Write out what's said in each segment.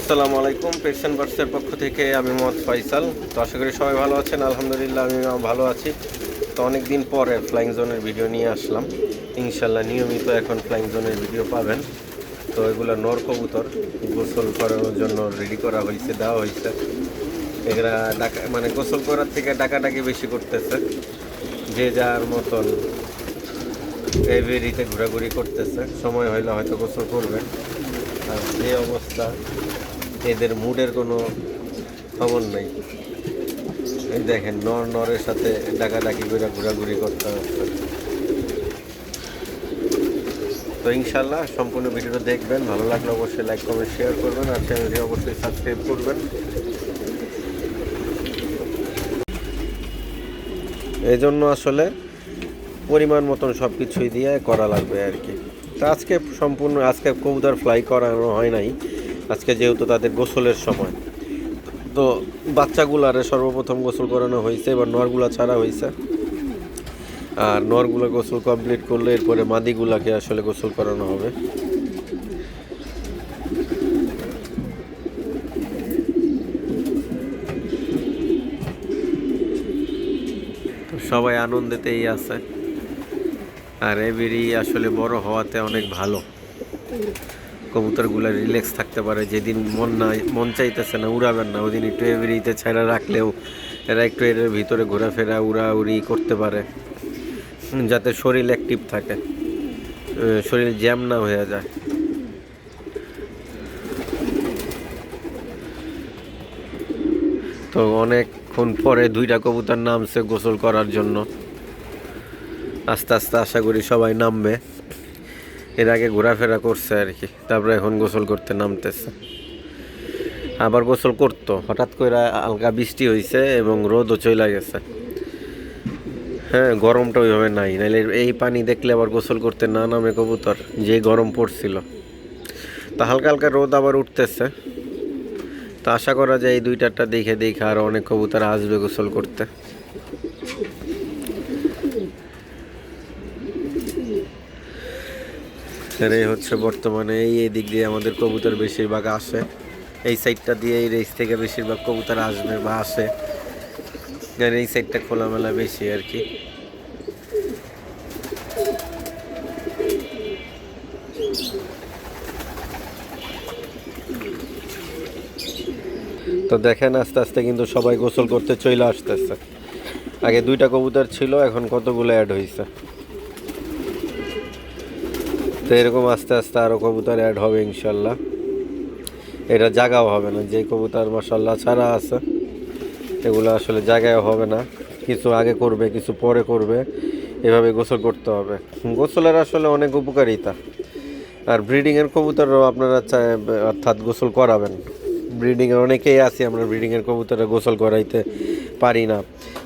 আসসালামু আলাইকুম পেশেন্ট বার্সের পক্ষ থেকে আমি মোহাম্মদ ফয়সাল তো আশা করি সবাই ভালো আছেন, আলহামদুলিল্লাহ আমি ভালো আছি। তো অনেক দিন পরে ফ্লাইং জোনের ভিডিও নিয়ে আসলাম। ইনশাল্লাহ নিয়মিত এখন ফ্লাইং জোনের ভিডিও পাবেন। তো এগুলো নর কবুতর, গোসল করানোর জন্য রেডি করা হয়েছে, দেওয়া হয়েছে। এগুলা ডাকা মানে গোসল করার থেকে ডাকাডাকি বেশি করতেছে। যে যার মতন এভেরিতে ঘোরাঘুরি করতেছে। সময় হইলে হয়তো গোসল করবে আর যে অবস্থা, এদের মুডের কোনো খবর নেই। এই দেখেন, নর নরের সাথে ডাকাডাকি করে ঘোরাঘুরি করতে হচ্ছে। তো ইনশাল্লাহ সম্পূর্ণ ভিডিওটা দেখবেন। ভালো লাগলে অবশ্যই লাইক কমেন্ট শেয়ার করবেন আর চ্যানেলটি অবশ্যই সাবস্ক্রাইব করবেন। এই জন্য আসলে পরিমাণ মতন সব কিছুই দিয়ে করা লাগবে আর কি। তা আজকে সম্পূর্ণ, আজকে কবুতর ফ্লাই করানো হয় নাই। আজকে যেহেতু তাদের গোসলের সময়। তো বাচ্চাগুলারে সর্বপ্রথম গোসল করানো হয়েছে, এবার নরগুলা ছাড়া হয়েছে। আর নরগুলো গোসল কমপ্লিট করলে এরপরে মাদিগুলাকে আসলে গোসল করানো হবে। সবাই আনন্দেতেই আছে। আর এবেরি আসলে বড় হওয়াতে অনেক ভালো। কবুতরগুলো রিল্যাক্স থাকতে পারে, যেদিন মন না মন চাইতেছে না, উড়াবেন না, ওদিন একটু এ এবেরিতে ছেড়ে রাখলেও এরা একটু এর ভিতরে ঘোরাফেরা, উড়াউড়ি করতে পারে। যাতে শরীর অ্যাক্টিভ থাকে শরীর জ্যাম না হয়ে যায়। তো অনেকক্ষণ পরে দুইটা কবুতর নামছে গোসল করার জন্য। আস্তে আস্তে আশা করি সবাই নামবে। এর আগে ঘোরাফেরা করছে আর কি, তারপরে এখন গোসল করতে নামতেছে। আবার গোসল করতো। হঠাৎ করে হালকা বৃষ্টি হয়েছে এবং রোদও চলে গেছে। হ্যাঁ গরমটা ওইভাবে নাই। নাহলে এই পানি দেখলে আবার গোসল করতে না নামে কবুতর, যে গরম পড়ছিল। তা হালকা হালকা রোদ আবার উঠতেছে। তা আশা করা যায় এই দুইটারটা দেখে দেখে আরও অনেক কবুতর আসবে গোসল করতে। এটাই হচ্ছে বর্তমানে, এই এই দিক দিয়ে আমাদের কবুতর বেশিরভাগ আসে। এই সাইডটা দিয়ে এই রেস থেকে বেশিরভাগ কবুতর আসবে বা আসে। কারণ এই সাইডটা খোলামেলা বেশি আর কি। তো দেখেন, আস্তে আস্তে কিন্তু সবাই গোসল করতে চলে আসতেছে। আগে দুইটা কবুতর ছিল, এখন কতগুলো অ্যাড হয়েছে তো এরকম আস্তে আস্তে আরও কবুতর অ্যাড হবে ইনশাল্লাহ। এটা জায়গাও হবে না, যে কবুতর মশাল্লাহ ছাড়া আছে, এগুলো আসলে জায়গায় হবে না। কিছু আগে করবে, কিছু পরে করবে, এভাবে গোসল করতে হবে। গোসলের আসলে অনেক উপকারিতা। আর ব্রিডিংয়ের কবুতরও আপনারা অর্থাৎ গোসল করাবেন। ব্রিডিংয়ের অনেকেই আছি, আমরা ব্রিডিংয়ের কবুতরে গোসল করাইতে পারি না।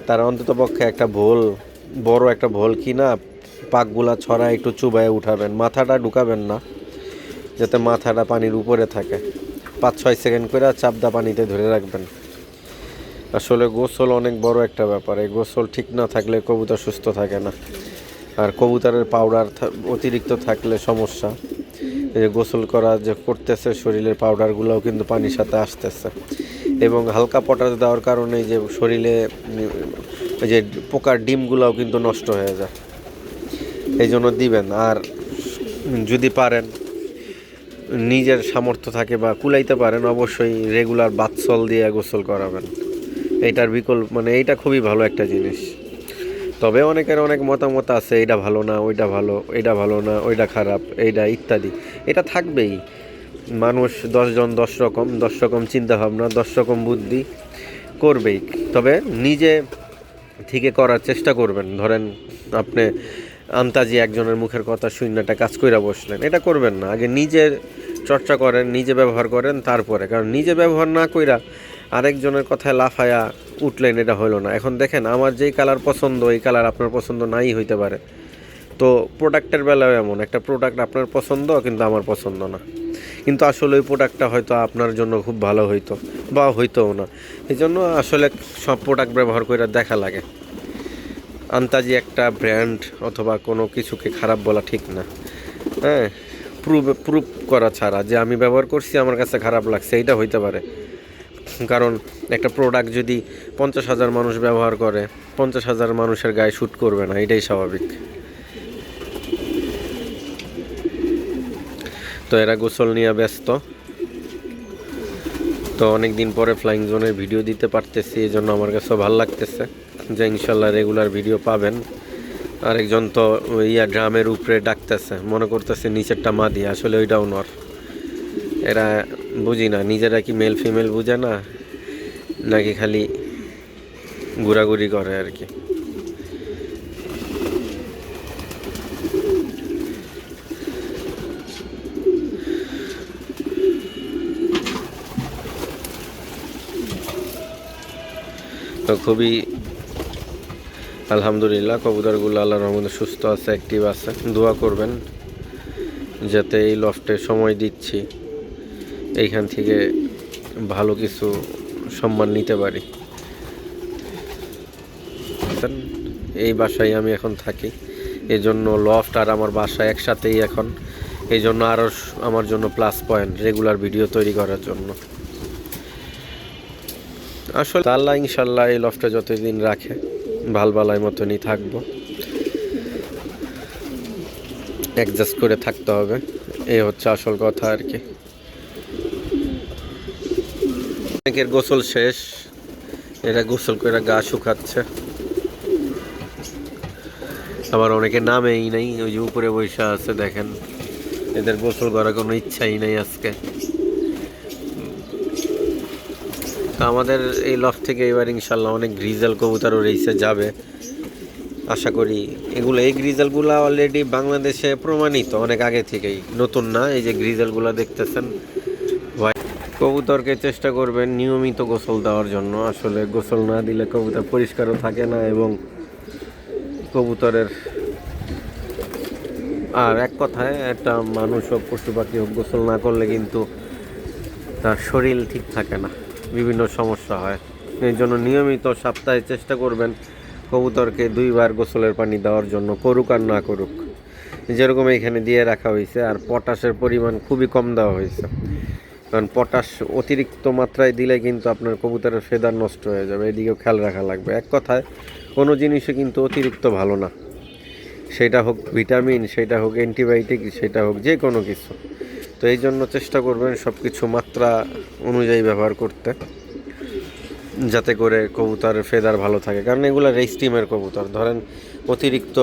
তারা অন্তত পক্ষে একটা ভোল, বড় একটা ভোল কিনা পাকগুলা ছড়া একটু চুবায় উঠাবেন, মাথাটা ঢুকাবেন না, যাতে মাথাটা পানির উপরে থাকে। পাঁচ, ছয় সেকেন্ড করে চাপদা পানিতে ধরে রাখবেন। আসলে গোসল অনেক বড় একটা ব্যাপার, এই গোসল ঠিক না থাকলে কবুতর সুস্থ থাকে না। আর কবুতরের পাউডার অতিরিক্ত থাকলে সমস্যা। এই যে গোসল করা যে করতেছে শরীরের পাউডারগুলোও কিন্তু পানির সাথে আসতেছে। এবং হালকা পটাশ দেওয়ার কারণে যে শরীরে যে পোকার ডিমগুলোও কিন্তু নষ্ট হয়ে যায়। এই জন্য দিবেন। আর যদি পারেন, নিজের সামর্থ্য থাকে বা কুলাইতে পারেন, অবশ্যই রেগুলার বাথসল দিয়ে গোসল করাবেন। এইটার বিকল্প মানে এইটা খুবই ভালো একটা জিনিস। তবে অনেকের অনেক মতামত আছে, এইটা ভালো না, ওইটা ভালো, এইটা ভালো না, ওইটা খারাপ, এইটা ইত্যাদি। এটা থাকবেই। মানুষ দশজন দশ রকম দশ রকম চিন্তাভাবনা, দশ রকম বুদ্ধি করবেই। তবে নিজে থেকে করার চেষ্টা করবেন। ধরেন আপনি আন্তাজি একজনের মুখের কথা শূন্যটা কাজ কইরা বসলেন। এটা করবেন না, আগে নিজে চর্চা করেন, নিজে ব্যবহার করেন, তারপরে। কারণ নিজে ব্যবহার না কইরা আরেকজনের কথায় লাফায়া উঠলেন, এটা হলো না। এখন দেখেন, আমার যেই কালার পছন্দ, এই কালার আপনার পছন্দ নাই হইতে পারে। তো প্রোডাক্টের বেলাও এমন, একটা প্রোডাক্ট আপনার পছন্দ, কিন্তু আমার পছন্দ না। কিন্তু আসলে ওই প্রোডাক্টটা হয়তো আপনার জন্য খুব ভালো হইতো, বা হইতোও না। এই জন্য আসলে সব প্রোডাক্ট ব্যবহার করে দেখা লাগে। আন্তাজি একটা ব্র্যান্ড অথবা কোনো কিছুকে খারাপ বলা ঠিক না। হ্যাঁ প্রুভ প্রুভ করা ছাড়া যে আমি ব্যবহার করছি আমার কাছে খারাপ লাগছে, এইটা হইতে পারে। কারণ একটা প্রোডাক্ট যদি পঞ্চাশ হাজার মানুষ ব্যবহার করে, পঞ্চাশ হাজার মানুষের গায়ে শ্যুট করবে না, এটাই স্বাভাবিক। তো এরা গোসল নিয়ে ব্যস্ত। তো অনেক দিন পরে ফ্লাইং জোনের ভিডিও দিতে পারতেছি এই জন্য আমার কাছেও ভালো লাগতেছে যে ইনশাল্লাহ রেগুলার ভিডিও পাবেন। আরেকজন তো ইয়া ড্রামের উপরে ডাকতেছে, মনে করতেছে নিচেরটা মাদি, আসলে ওইটাও নর। এরা বুঝি না, নিজেরা কি মেল ফিমেল বুঝে না? নাকি খালি ঘোরাঘুরি করে আর কি। তো খুবই আলহামদুলিল্লাহ, কবুতরগুলো আল্লাহ রহমতে সুস্থ আছে অ্যাক্টিভ আছে। দোয়া করবেন যাতে এই লফটে সময় দিচ্ছি, এইখান থেকে ভালো কিছু সম্মান নিতে পারি। এই বাসায় আমি এখন থাকি এই জন্য লফট আর আমার বাসা একসাথেই এখন এই জন্য আরও আমার জন্য প্লাস পয়েন্ট রেগুলার ভিডিও তৈরি করার জন্য। আসলে আল্লাহ ইনশাল্লাহ এই লফটে যতদিন রাখে, ভালো বালাই মতনই থাকব। অ্যাডজাস্ট করে থাকতে হবে। এই হচ্ছে আসল কথা আর কি। অনেকের গোসল শেষ, এরা গোসল করে গা শুকাচ্ছে। আবার অনেকে নামেই নেই, ওই যে উপরে বৈশা আছে, দেখেন। এদের গোসল করার কোনো ইচ্ছাই নেই আজকে। তো আমাদের এই লফ থেকে এবার ইনশাল্লাহ অনেক গ্রিজাল কবুতরও রেসে যাবে। আশা করি এগুলো, এই গ্রিজালগুলো অলরেডি বাংলাদেশে প্রমাণিত, অনেক আগে থেকেই। নতুন না, এই যে গ্রিজালগুলো দেখতেছেন। কবুতরকে চেষ্টা করবেন নিয়মিত গোসল দেওয়ার জন্য। আসলে গোসল না দিলে কবুতর পরিষ্কারও থাকে না এবং কবুতরের আর এক কথায়, একটা মানুষ হোক পশু পাখি হোক, গোসল না করলে কিন্তু তার শরীর ঠিক থাকে না। বিভিন্ন সমস্যা হয়। এই জন্য নিয়মিত সপ্তাহে চেষ্টা করবেন কবুতরকে দুইবার গোসলের পানি দেওয়ার জন্য করুক আর না করুক। যেরকম এখানে দিয়ে রাখা হয়েছে আর পটাশের পরিমাণ খুবই কম দেওয়া হয়েছে। কারণ পটাশ অতিরিক্ত মাত্রায় দিলে কিন্তু আপনার কবুতরের ফেদার নষ্ট হয়ে যাবে, এদিকেও খেয়াল রাখা লাগবে। এক কথায়, কোনো জিনিসই কিন্তু অতিরিক্ত ভালো না। সেটা হোক ভিটামিন, সেটা হোক অ্যান্টিবায়োটিক, সেটা হোক যে কোনো কিছু। তো এই জন্য চেষ্টা করবেন সব কিছু মাত্রা অনুযায়ী ব্যবহার করতে, যাতে করে কবুতরের ফেদার ভালো থাকে। কারণ এগুলো রেস্টিমের কবুতর। ধরেন অতিরিক্ত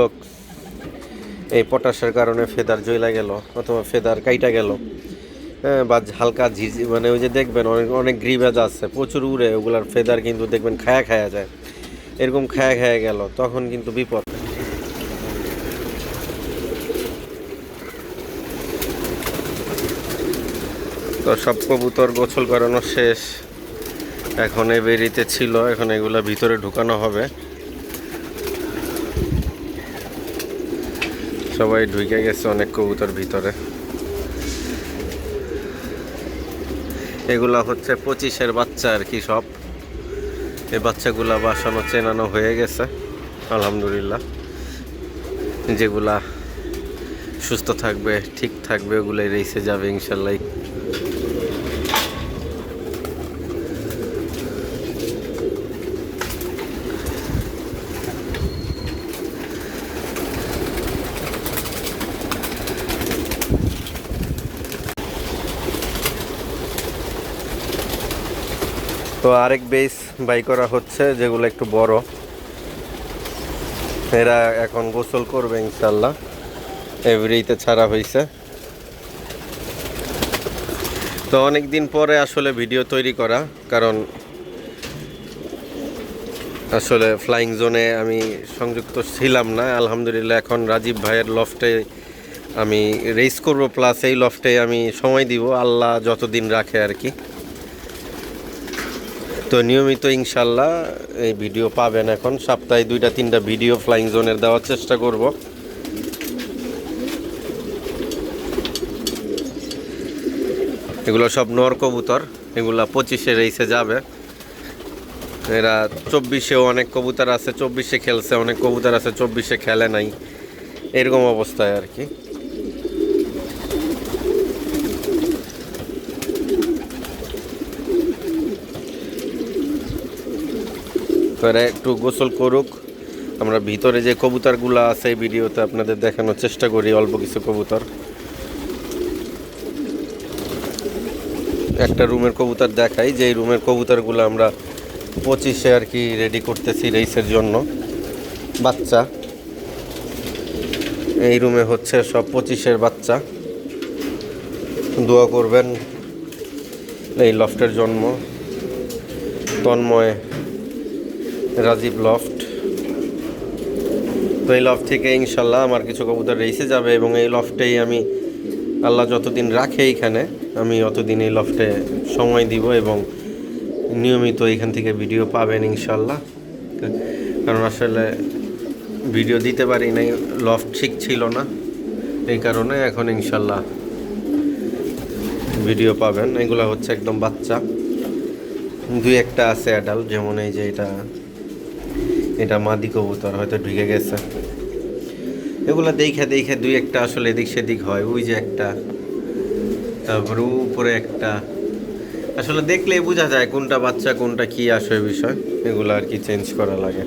এই পটাশের কারণে ফেদার জয়লা গেল অথবা ফেদার কাইটা গেল হ্যাঁ বা হালকা ঝিঝি মানে ওই যে দেখবেন অনেক অনেক গ্রিবাজ আছে, প্রচুর উড়ে, ওগুলার ফেদার কিন্তু দেখবেন খায়া খায়া যায়। এরকম খায়া খায়া গেল, তখন কিন্তু বিপদ। তো সব কবুতর গোসল করানো শেষ। এখন এ বেরিতে ছিল, এখন এগুলা ভিতরে ঢুকানো হবে। সবাই ঢুকে গেছে অনেক কবুতর ভিতরে। এগুলা হচ্ছে পঁচিশের বাচ্চা আর কি সব। এই বাচ্চাগুলা বাসানো, চেনানো হয়ে গেছে, আলহামদুলিল্লাহ। যেগুলা সুস্থ থাকবে, ঠিক থাকবে, ওগুলাই রেসে যাবে ইনশাল্লাহ। তো আরেক বেস বাই করা হচ্ছে, যেগুলো একটু বড়। এরা এখন গোসল করবে ইনশাল্লাহ এভরিতে ছাড়া হয়েছে তো অনেক দিন পরে আসলে ভিডিও তৈরি করা, কারণ আসলে ফ্লাইং জোনে আমি সংযুক্ত ছিলাম না। আলহামদুলিল্লাহ, এখন রাজীব ভাইয়ের লফটে আমি রেস করব প্লাস এই লফটে আমি সময় দিব। আল্লাহ যতদিন রাখে আর কি। তো নিয়মিত ইনশাল্লাহ এই ভিডিও পাবেন এখন। সপ্তাহে দুইটা, তিনটা ভিডিও ফ্লাইং জোনের দেওয়ার চেষ্টা করব। এগুলো সব নর কবুতর, এগুলা পঁচিশে রেসে যাবে। এরা চব্বিশেও অনেক কবুতর আছে, চব্বিশে খেলছে, অনেক কবুতর আছে, চব্বিশে খেলে নাই। এরকম অবস্থায় আর কি। এরা একটু গোসল করুক। আমরা ভিতরে যে কবুতরগুলো আছে এই ভিডিওতে আপনাদের দেখানোর চেষ্টা করি, অল্প কিছু কবুতর। একটা রুমের কবুতর দেখাই যে রুমের কবুতরগুলো আমরা পঁচিশে আর কি রেডি করতেছি রেসের জন্য। বাচ্চা। এই রুমে হচ্ছে সব পঁচিশের বাচ্চা। দোয়া করবেন এই লফটের জন্ম। তন্ময় রাজীব লফট তো এই লফট থেকে ইনশাল্লাহ আমার কিছু কবুতর রেসে যাবে এবং এই লফটেই আমি আল্লাহ যতদিন রাখে এইখানে, আমি অতদিন এই লফটে সময় দিব এবং নিয়মিত এখান থেকে ভিডিও পাবেন ইনশাল্লাহ। কারণ আসলে ভিডিও দিতে পারি নাই লফট ঠিক ছিল না। এই কারণে এখন ইনশাল্লাহ ভিডিও পাবেন। এগুলো হচ্ছে একদম বাচ্চা। দুই একটা আছে অ্যাডাল্ট যেমন এই যে এটা এটা মাদি কবুতর হয়তো ঢুকে গেছে। এগুলো দেখে দেখে দুই একটা আসলে এদিক সেদিক হয়, ওই যে একটা, তারপরে উপরে একটা। আসলে দেখলেই বোঝা যায় কোনটা বাচ্চা, কোনটা কি আসে বিষয়, এগুলো আর কি চেঞ্জ করা লাগে।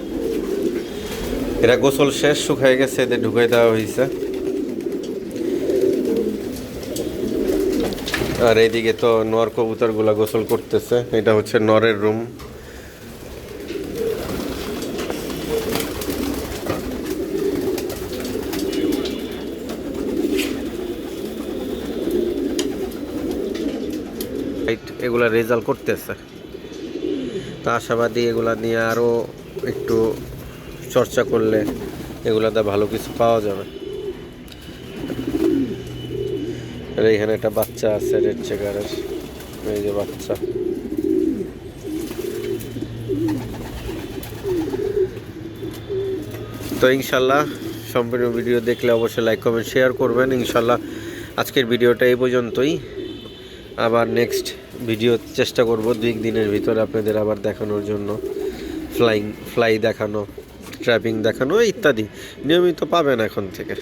এরা গোসল শেষ, শুকায় গেছে, এদের ঢুকাই দেওয়া হয়েছে আর এইদিকে তো নর কবুতরগুলা গোসল করতেছে, এটা হচ্ছে নরের রুম এগুলা রেজাল্ট করতেছে। তা আশাবাদী এগুলা নিয়ে আরও একটু চর্চা করলে এগুলাতে ভালো কিছু পাওয়া যাবে। আর এইখানে একটা বাচ্চা আছে রেড চেকারের এই যে বাচ্চা। তো ইনশাল্লাহ সম্পূর্ণ ভিডিও দেখলে অবশ্যই লাইক কমেন্ট শেয়ার করবেন। ইনশাল্লাহ আজকের ভিডিওটা এই পর্যন্তই। আবার নেক্সট ভিডিও চেষ্টা করব দুই দিনের ভিতরে আপনাদের আবার দেখানোর জন্য। ফ্লাইং ফ্লাই দেখানো ট্র্যাপিং দেখানো, ইত্যাদি। নিয়মিত পাবেন এখন থেকে।